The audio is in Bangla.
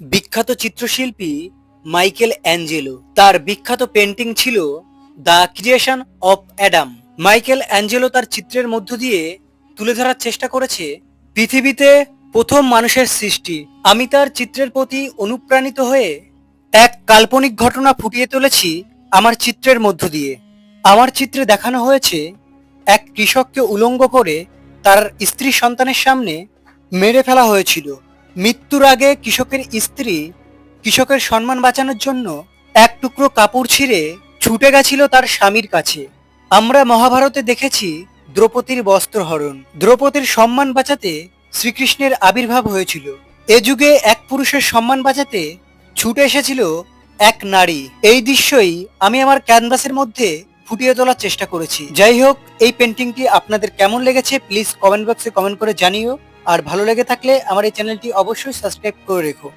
বিখ্যাত চিত্রশিল্পী মাইকেল অ্যাঞ্জেলো। তার বিখ্যাত পেন্টিং ছিল the Creation of Adam. Michelangelo তার চিত্রের মধ্য দিয়ে তুলে ধরার চেষ্টা করেছে পৃথিবীতে প্রথম মানুষের সৃষ্টি। আমি তার চিত্রের প্রতি অনুপ্রাণিত হয়ে এক কাল্পনিক ঘটনা ফুটিয়ে তুলেছি আমার চিত্রের মধ্য দিয়ে। আমার চিত্রে দেখানো হয়েছে এক কৃষককে উলঙ্গ করে তার স্ত্রী সন্তানের সামনে মেরে ফেলা হয়েছিল। মৃত্যুর আগে কৃষকের স্ত্রী কৃষকের সম্মান বাঁচানোর জন্য এক টুকরো কাপড় ছিঁড়ে ছুটে গেছিল তার স্বামীর কাছে। আমরা মহাভারতে দেখেছি দ্রৌপদীর বস্ত্রহরণ দ্রৌপদীর সম্মান বাঁচাতে শ্রীকৃষ্ণের আবির্ভাব হয়েছিল। এ যুগে এক পুরুষের সম্মান বাঁচাতে ছুটে এসেছিল এক নারী। এই দৃশ্যই আমি আমার ক্যানভাসের মধ্যে ফুটিয়ে তোলার চেষ্টা করেছি। যাই হোক, এই পেন্টিংটি আপনাদের কেমন লেগেছে প্লিজ কমেন্ট বক্সে কমেন্ট করে জানিও। আর ভালো লেগে থাকলে আমার এই চ্যানেলটি অবশ্যই সাবস্ক্রাইব করে রেখো।